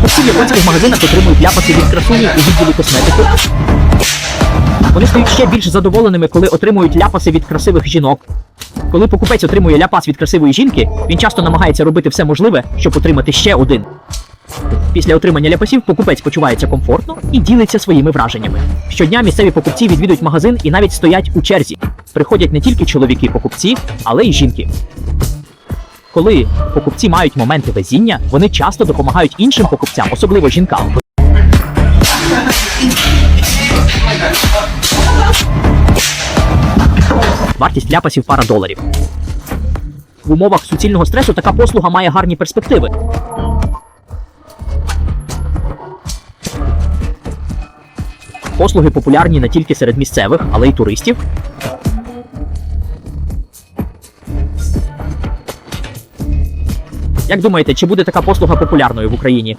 Покупці японських магазинах отримують ляпаси від красуні у відділі косметики. Вони стають ще більш задоволеними, коли отримують ляпаси від красивих жінок. Коли покупець отримує ляпас від красивої жінки, він часто намагається робити все можливе, щоб отримати ще один. Після отримання ляпасів покупець почувається комфортно і ділиться своїми враженнями. Щодня місцеві покупці відвідують магазин і навіть стоять у черзі. Приходять не тільки чоловіки-покупці, але й жінки. Коли покупці мають моменти везіння, вони часто допомагають іншим покупцям, особливо жінкам. Вартість ляпасів пара доларів. В умовах суцільного стресу така послуга має гарні перспективи. Послуги популярні не тільки серед місцевих, але й туристів. Як думаєте, чи буде така послуга популярною в Україні?